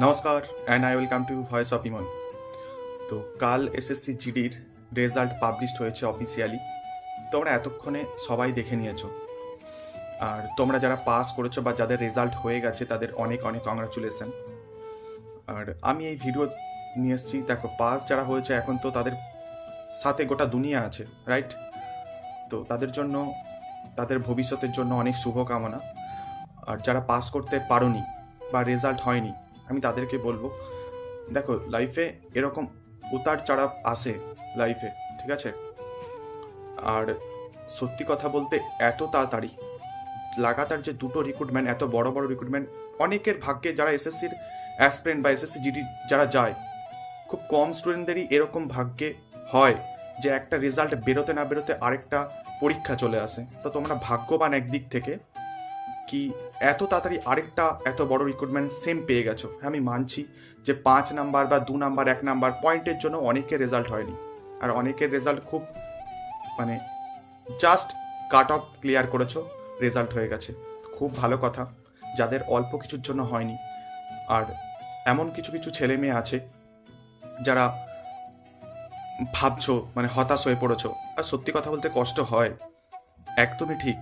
নমস্কার and I welcome to voice of Imon তো কাল এসএসসি জিডির রেজাল্ট পাবলিশড হয়েছে অফিসিয়ালি তোমরা এতক্ষণে সবাই দেখে নিয়েছো। আর তোমরা যারা পাস করেছ বা যাদের রেজাল্ট হয়ে গেছে, তাদের অনেক অনেক কংগ্রাচুলেশন আর আমি এই ভিডিও নিয়ে এসেছি, দেখো পাস যারা হয়েছে এখন তো তাদের সাথে গোটা দুনিয়া আছে রাইট তো তাদের জন্য, তাদের ভবিষ্যতের জন্য অনেক শুভকামনা। আর যারা পাস করতে পারোনি বা রেজাল্ট হয়নি আমি তাদেরকে বলব, দেখো লাইফে এরকম উতার চড়াপ আসে লাইফে ঠিক আছে? আর সত্যি কথা বলতে এত তাড়াতাড়ি, লাগাতার যে দুটো রিক্রুটমেন্ট এত বড় বড় রিক্রুটমেন্ট অনেকের ভাগ্যে যারা এসএসসির অ্যাসপিরেন্ট বা এসএসসি জিডি যারা যায়, খুব কম স্টুডেন্টদেরই এরকম ভাগ্যে হয় যে একটা রেজাল্ট বেরোতে না বেরোতে আরেকটা পরীক্ষা চলে আসে। তো তোমরা ভাগ্যবান একদিক থেকে কি এত তাড়াতাড়ি আরেকটা এত বড় রিক্রুটমেন্ট সেম পেয়ে গেছো। হ্যাঁ আমি মানছি যে পাঁচ নাম্বার বা দু নাম্বার, এক নাম্বার পয়েন্টের জন্য অনেকের রেজাল্ট হয়নি। আর অনেকের রেজাল্ট খুব মানে জাস্ট কাট অফ ক্লিয়ার করেছ রেজাল্ট হয়ে গেছে। খুব ভালো কথা, যাদের অল্প কিছুর জন্য হয়নি। আর এমন কিছু কিছু ছেলে মেয়ে আছে যারা ভাবছ মানে হতাশ হয়ে পড়েছো। আর সত্যি কথা বলতে কষ্ট হয়। একদমই ঠিক।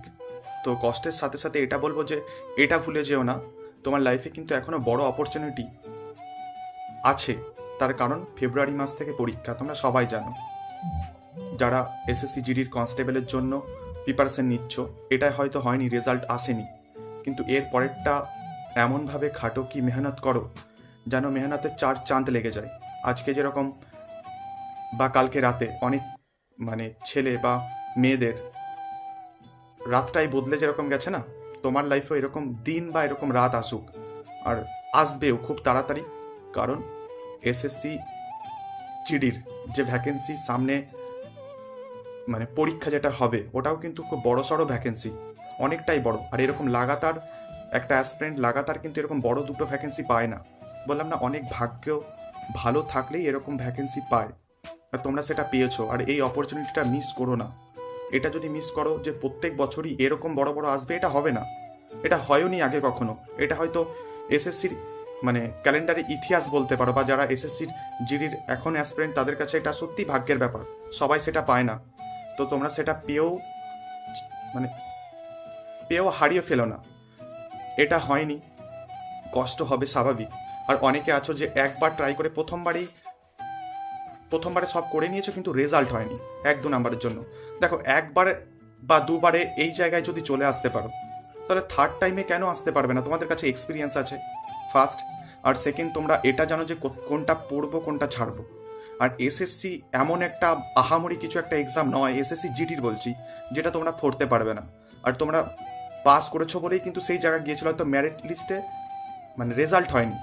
তো কষ্টের সাথে সাথে এটা বলব যে এটা ভুলে যেও না, তোমার লাইফে কিন্তু এখনও বড় অপরচুনিটি আছে। তার কারণ ফেব্রুয়ারি মাস থেকে পরীক্ষা, তোমরা সবাই জানো। যারা এসএসসি জিডির কনস্টেবলের জন্য প্রিপারেশন নিচ্ছ এটা হয়তো হয়নি রেজাল্ট আসেনি। কিন্তু এর পরেরটা এমনভাবে খাটো কি মেহনত করো, যেন মেহনতের চার চাঁদ লেগে যায়। আজকে যেরকম বা কালকে রাতে অনেক মানে ছেলে বা মেয়েদের রাতটাই বদলে যেরকম গেছে না, তোমার লাইফেও এরকম দিন বা এরকম রাত আসুক, আর আসবেও খুব তাড়াতাড়ি, কারণ এসএসসি জিডির যে ভ্যাকেন্সি সামনে মানে পরীক্ষা যেটা হবে, ওটাও কিন্তু খুব বড় সড়ো ভ্যাকেন্সি অনেকটাই বড়, আর এরকম লাগাতার একটা অ্যাসপিরেন্ট লাগাতার কিন্তু এরকম বড় দুটো ভ্যাকেন্সি পায় না। বললাম না, অনেক ভাগ্য ভালো থাকলেই এরকম ভ্যাকেন্সি পায়, আর তোমরা সেটা পেয়েছ, আর এই অপরচুনিটিটা মিস করো না। এটা যদি মিস করো যে প্রত্যেক বছরই এরকম বড় বড় আসবে, এটা হবে না। এটা হয়নি আগে কখনো। এটা হয়তো এসএসসির মানে ক্যালেন্ডারে ইতিহাস বলতে পারো, বা যারা এসএসসির জিডির এখন অ্যাসপিরেন্ট তাদের কাছে এটা সত্যি ভাগ্যের ব্যাপার। সবাই সেটা পায় না। তো তোমরা সেটা পেয়েও মানে পেয়েও হারিয়ে ফেলো না। এটা হয়নি। কষ্ট হবে স্বাভাবিক। আর অনেকে আছো যে একবার ট্রাই করে প্রথমবারেই প্রথমবারে সব করে নিয়েছো, কিন্তু রেজাল্ট হয়নি এক দু নাম্বারের জন্য। দেখো, একবারে বা দুবারে এই জায়গায় যদি চলে আসতে পারো, তাহলে থার্ড টাইমে কেন আসতে পারবে না? তোমাদের কাছে এক্সপিরিয়েন্স আছে। ফার্স্ট আর সেকেন্ড তোমরা এটা জানো যে কোনটা পড়ব, কোনটা ছাড়বো। আর এসএসসি এমন একটা আহামরি কিছু একটা এক্সাম নয় এসএসসি জিডির বলছি, যেটা তোমরা পড়তে পারবে না। আর তোমরা পাস করেছ বলেই কিন্তু সেই জায়গায় গিয়েছিল, হয়তো মেরিট লিস্টে মানে রেজাল্ট হয়নি।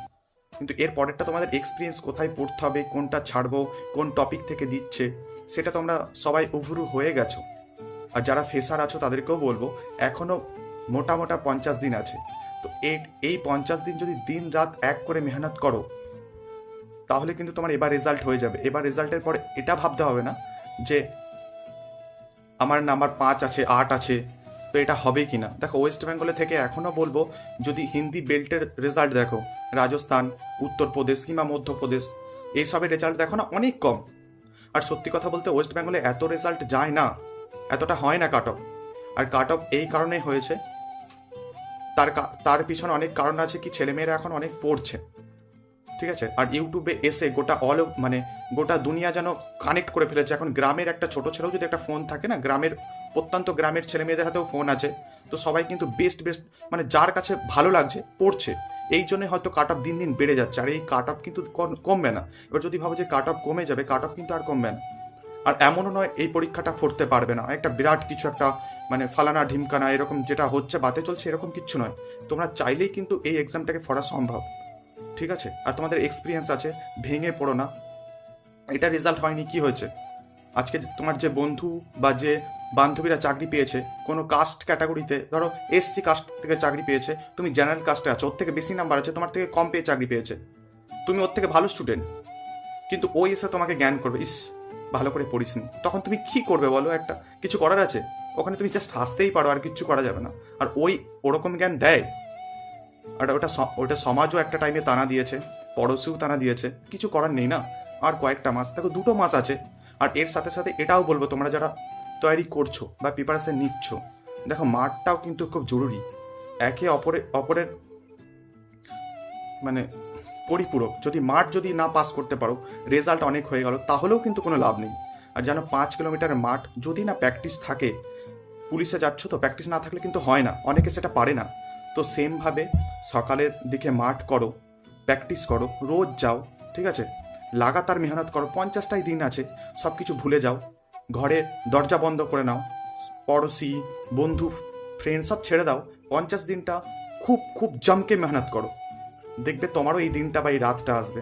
কিন্তু এর পরেরটা তোমাদের এক্সপিরিয়েন্স কোথায় পড়তে হবে, কোনটা ছাড়বো, কোন টপিক থেকে দিচ্ছে, সেটা তোমরা সবাই উভরু হয়ে গেছো। আর যারা ফেসার আছো তাদেরকেও বলব, এখনও মোটা মোটা পঞ্চাশ দিন আছে। তো এই পঞ্চাশ দিন যদি দিন রাত এক করে মেহনত করো, তাহলে কিন্তু তোমার এবার রেজাল্ট হয়ে যাবে। এবার রেজাল্টের পরে এটা ভাবতে হবে না যে, আমার নাম্বার পাঁচ আছে, আট আছে এটা হবে কি না দেখো ওয়েস্ট বেঙ্গলে থেকে এখনও বলব, যদি হিন্দি বেল্টের রেজাল্ট দেখো, রাজস্থান, উত্তরপ্রদেশ কিংবা মধ্যপ্রদেশ এইসবের রেজাল্ট দেখো না, অনেক কম। আর সত্যি কথা বলতে ওয়েস্ট বেঙ্গলে এত রেজাল্ট যায় না, এতটা হয় না কাট অফ আর কাট অফ এই কারণে হয়েছে, তার তার পিছনে অনেক কারণ আছে কি, ছেলেমেয়েরা এখন অনেক পড়ছে। ঠিক আছে? আর ইউটিউবে এসে গোটা অল মানে গোটা দুনিয়া যেন কানেক্ট করে ফেলেছে। এখন গ্রামের একটা ছোট ছেলেও যদি একটা ফোন থাকে না, গ্রামের প্রত্যন্ত গ্রামের ছেলে মেয়েদের হাতেও ফোন আছে। তো সবাই কিন্তু বেস্ট বেস্ট মানে যার কাছে ভালো লাগছে, পড়ছে। এই জন্য হয়তো কাট দিন দিন বেড়ে যাচ্ছে। আর এই কাট কিন্তু কম- কমবে না। এবার যদি ভাবো যে কাট কমে যাবে কাট কিন্তু আর কমবে না। আর এমনও নয়, এই পরীক্ষাটা পড়তে পারবে না। একটা বিরাট কিছু একটা মানে ফালানা, ঢিমকানা, এরকম যেটা হচ্ছে, বাতে চলছে, এরকম কিচ্ছু নয়। তোমরা চাইলেই কিন্তু এই এক্সামটাকে ফরা সম্ভব। ঠিক আছে? আর তোমাদের এক্সপিরিয়েন্স আছে, ভেঙে পড়ো না। এটা রেজাল্ট হয়নি, কি হয়েছে? আজকে তোমার যে বন্ধু বা যে বান্ধবীরা চাকরি পেয়েছে, কোনো কাস্ট ক্যাটাগরিতে ধরো এসসি কাস্ট থেকে চাকরি পেয়েছে, তুমি জেনারেল কাস্টে আছো, ওর থেকে বেশি নাম্বার আছে, তোমার থেকে কম পেয়ে চাকরি পেয়েছে। তুমি ওর থেকে ভালো স্টুডেন্ট কিন্তু ওই এসে তোমাকে জ্ঞান করবে, ইস, ভালো করে পড়িসনি তখন তুমি কি করবে বলো একটা? কিছু করার আছে? ওখানে তুমি জাস্ট হাসতেই পারো, আর কিচ্ছু করা যাবে না। আর ওই ওরকম জ্ঞান দেয়। আর ওটা ওটা সমাজও একটা টাইমে টানা দিয়েছে, পড়োশিও টানা দিয়েছে। কিছু করার নেই না? আর কয়েকটা মাস, দেখো দুটো মাস আছে। আর এর সাথে সাথে এটাও বলব, তোমরা যারা তৈরি করছ বা প্রিপারেশন নিচ্ছ, দেখো মাঠটাও কিন্তু খুব জরুরি। একে অপরে অপরের মানে পরিপূরক। যদি মাঠ যদি না পাস করতে পারো রেজাল্ট অনেক হয়ে গেল, তাহলেও কিন্তু কোনো লাভ নেই। আর যেন পাঁচ কিলোমিটার মাঠ যদি না প্র্যাকটিস থাকে, পুলিশে যাচ্ছ তো প্র্যাকটিস না থাকলে কিন্তু হয় না, অনেকে সেটা পারে না। তো সেমভাবে সকালের দিকে মাঠ করো প্র্যাকটিস করো, রোজ যাও, ঠিক আছে? লাগাতার মেহনত করো, পঞ্চাশটাই দিন আছে সব কিছু ভুলে যাও। ঘরে দরজা বন্ধ করে নাও, পড়োশি, বন্ধু ফ্রেন্ড সব ছেড়ে দাও, পঞ্চাশ দিনটা খুব খুব জমকে মেহনত করো। দেখবে তোমারও এই দিনটা বা এই রাতটা আসবে।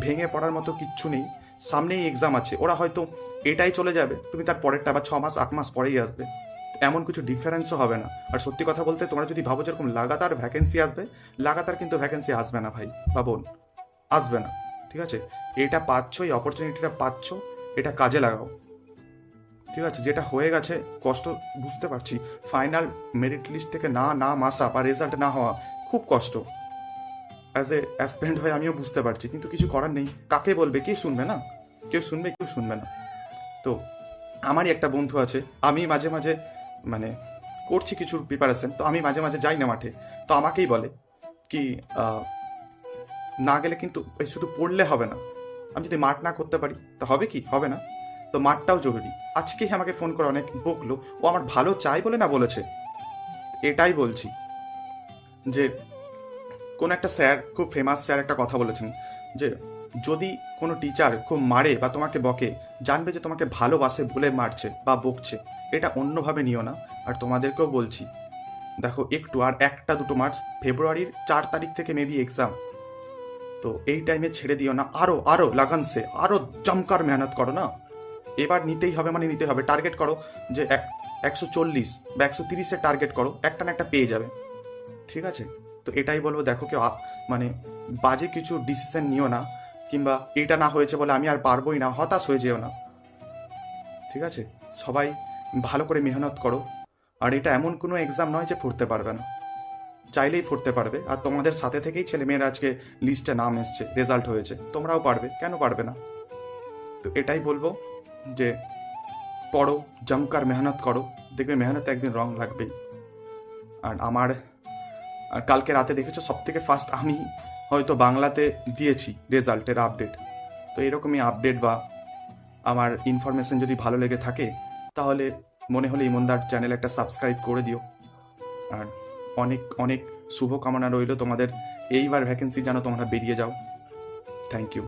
ভেঙে পড়ার মতো কিচ্ছু নেই, সামনেই এক্সাম আছে, ওরা হয়তো এটাই চলে যাবে, তুমি তার পরেরটা বা ছ মাস আট মাস পরেই আসবে। এমন কিছু ডিফারেন্সও হবে না। আর সত্যি কথা বলতে, তোমরা যদি ভাবো যেরকম লাগাতার ভ্যাকেন্সি আসবে, লাগাতার কিন্তু ভ্যাকেন্সি আসবে না ভাই, বা বোন, আসবে না। ঠিক আছে? এটা পাচ্ছ, এই অপরচুনিটিটা পাচ্ছ, এটা কাজে লাগাও। ঠিক আছে? যেটা হয়ে গেছে, কষ্ট বুঝতে পারছি। ফাইনাল মেরিট লিস্ট থেকে না না আসা বা রেজাল্ট না হওয়া, খুব কষ্ট। অ্যাজ এ অ্যাসপেন্ড হয়ে আমিও বুঝতে পারছি, কিন্তু কিছু করার নেই। কাকে বলবে? কে শুনবে না? কেউ শুনবে কেউ শুনবে না। তো, আমারই একটা বন্ধু আছে, আমি মাঝে মাঝে মানে করছি কিছু প্রিপারেশন তো আমি মাঝে মাঝে যাই না মাঠে। তো আমাকেই বলে কি না গেলে কিন্তু শুধু পড়লে হবে না। আমি যদি মাঠ না করতে পারি, তা হবে কি? হবে না। তো মাঠটাও জরুরি। আজকেই আমাকে ফোন করে অনেক বকলো, ও আমার ভালো চাই বলে না বলেছে। এটাই বলছি যে, কোন একটা স্যার, খুব ফেমাস স্যার একটা কথা বলেছেন যে, যদি কোনো টিচার খুব মারে বা তোমাকে বকে, জানবে যে তোমাকে ভালোবাসে বলে মারছে বা বকছে, এটা অন্যভাবে নিও না। আর তোমাদেরকেও বলছি, দেখো একটু, আর একটা দুটো মার্চ ফেব্রুয়ারির চার তারিখ থেকে মেবি এক্সাম তো এই টাইমে ছেড়ে দিও না। আরও আরও লাগানসে আরও জমকার মেহনত করো না। এবার নিতেই হবে মানে নিতে হবে। টার্গেট করো যে এক- একশো চল্লিশ বা একশো তিরিশের টার্গেট করো। একটা না একটা পেয়ে যাবে। ঠিক আছে? তো এটাই বলব। দেখো কেউ মানে বাজে কিছু ডিসিশন নিও না কিংবা এটা না হয়েছে বলে আমি আর পারবোই না, হতাশ হয়ে যেও না। ঠিক আছে? সবাই ভালো করে মেহনত করো। আর এটা এমন কোনো এক্সাম নয় যে পড়তে পারবে না। চাইলেই পড়তে পারবে। আর তোমাদের সাথে থেকেই ছেলেমেয়েরা আজকে লিস্টে নাম এসছে রেজাল্ট হয়েছে। তোমরাও পারবে, কেন পারবে না? তো এটাই বলব যে, পড়ো জমকার মেহনত করো। দেখবে মেহনত একদিন রং লাগবেই। আর আমার, আর কালকে রাতে দেখেছ সব থেকে ফার্স্ট আমি হয়তো বাংলাতে দিয়েছি রেজাল্টের আপডেট তো এরকমই আপডেট বা আমার ইনফরমেশন যদি ভালো লেগে থাকে, তাহলে মনে হলে ইমনদার চ্যানেল একটা সাবস্ক্রাইব করে দিও। আর অনেক অনেক শুভকামনা রইল তোমাদের। এইবার ভ্যাকেন্সি যেন তোমরা বেরিয়ে যাও। Thank you